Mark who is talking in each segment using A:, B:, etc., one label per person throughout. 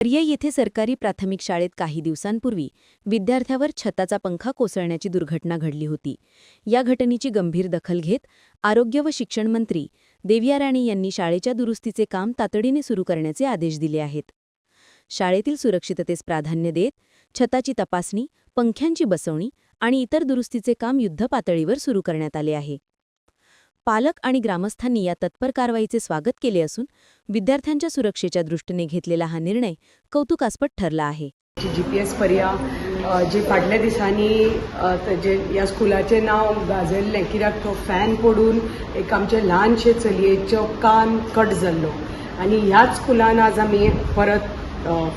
A: पर्याय येथे सरकारी प्राथमिक शाळेत काही दिवसांपूर्वी विद्यार्थ्यावर छताचा पंखा कोसळण्याची दुर्घटना घडली होती. या घटनेची गंभीर दखल घेत आरोग्य व शिक्षण मंत्री देविया राणे यांनी शाळेच्या दुरुस्तीचे काम तातडीने सुरू करण्याचे आदेश दिले आहेत. शाळेतील सुरक्षिततेस प्राधान्य देत छताची तपासणी पंख्यांची बसवणी आणि इतर दुरुस्तीचे काम युद्धपातळीवर सुरू करण्यात आले आहे. पालक आणि ग्रामस्थांनी या तत्पर कारवाईचे स्वागत केले असून विद्यार्थ्यांच्या सुरक्षेच्या दृष्टीने घेतलेला हा निर्णय कौतुकास्पद ठरला आहे.
B: जी पी एस पर्या जे फाटल्या दिसांनी जे तेजे ह्या स्कुलाचें नांव गाजयल्लें कित्याक तो फॅन पडून एक आमचे ल्हानशे चलयेचो कान कट जाल्लो आनी ह्याच स्कुलान आज आमी परत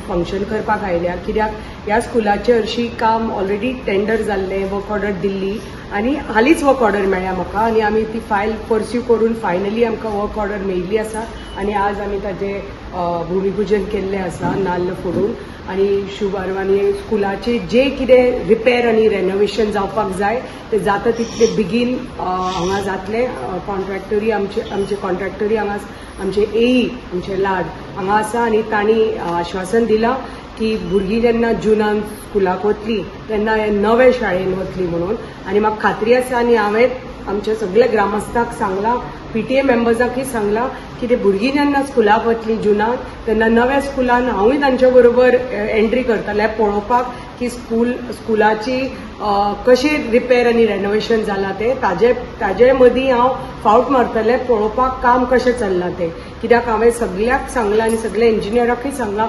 B: फंक्शन करपाक आयल्या. कित्याक? ह्या स्कुलाचें हरशीं काम ऑलरेडी टेंडर जाल्लें वर्क ऑर्डर दिल्ली आनी हालींच वर्क ऑर्डर मेळ्ळ्या म्हाका. आनी आमी ती फायल परस्यू करून फायनली आमकां वर्क ऑर्डर मेळिल्ली आसा. आनी आज आमी ताजें भुमिपूजन केल्लें आसा नाल्ल फोडून. आनी शुभारवानी स्कुलाचे जे कितें रिपेर आनी रेनोवेशन जावपाक जाय ते जाता तितले बेगीन हांगा जातले. कॉन्ट्रॅक्टरी आमचे आमचे कॉन्ट्रॅक्टरी हांगा आमचे एई आमचे लाड. हांगा आसा आनी तांणी आश्वासन दिलां की भुरगीं जेन्ना जुनान स्कुलाक वतलीं तेन्ना हे नवे शाळेन वतलीं म्हणून. आनी म्हाका खात्री आसा आनी हांवें आमच्या सगळ्या ग्रामस्थांक सांगलां पीटीए मेंबर्सांकय सांगलां की ते भुरगीं जेन्ना स्कुलाक वतलीं जुनाक तेन्ना नव्या स्कुलान हांवूय तांच्या बरोबर एंट्री करतलें पळोवपाक की स्कूल स्कुलाची कशी रिपेर आनी रेनोवेशन जालां तें. ताजे ताजे मदीं हांव फावट मारतलें पळोवपाक काम कशें चल्लां तें. कित्याक हांवें सगळ्याक सांगलां आनी सगळ्या इंजिनियराकूय सांगलां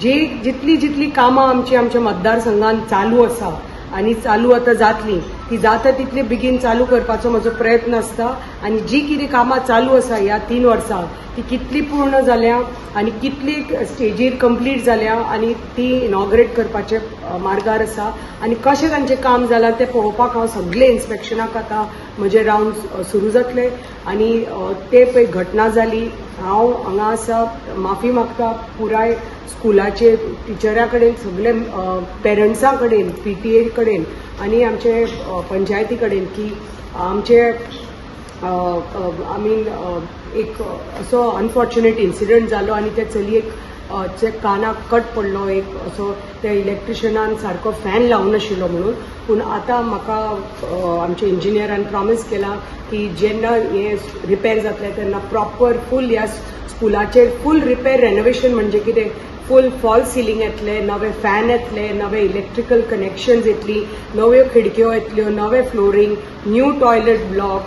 B: जी जितली जितली कामां आमची आमच्या मतदारसंघात चालू आसा आनी चालू आतां जातलीं ती जाता तितली बेगीन चालू करपाचो म्हजो प्रयत्न आसता आनी जी कितें कामां चालू आसा ह्या तीन वर्सां ती कितली पूर्ण जाल्या आनी कितली स्टेजीर कंप्लीट जाल्या आनी ती इनॉग्रेट करपाचे मार्गार आसा आनी कशें तांचें काम जालां तें पळोवपाक हांव सगळे इन्स्पेक्शनाक आतां म्हजे रावंड सुरू जातले. आनी ते पळय घटना जाली. हांव हांगा आसा माफी मागता पुराय स्कुलाचे टिचऱ्या कडेन सगळे पेरंट्सां कडेन पी टी ए कडेन आनी आमचे पंचायती कडेन की आमचे आय मीन एक असो अनफॉर्च्युनेट इन्सिडंट जालो आनी त्या चलयेक चे कानाक कट पडलो एक असो त्या इलेक्ट्रिशनान सारको फॅन लावूं नाशिल्लो म्हणून. पूण आतां म्हाका आमच्या इंजिनियरान प्रॉमीस केला की जेन्ना हे रिपेर जातले तेन्ना प्रॉपर फूल ह्या स्कुलाचेर फूल रिपेर रेनोवेशन म्हणजे कितें ફૂલ ફોલ સીલિંગ એટલે, નવે ફેન એટલે, નવે ઇલેક્ટ્રિકલ કનેક્શન્સ એટલી, નવ્યો ખિડકીઓ એટલ્યો નવે ફ્લોરિંગ ન્યૂ ટોયલેટ બ્લોક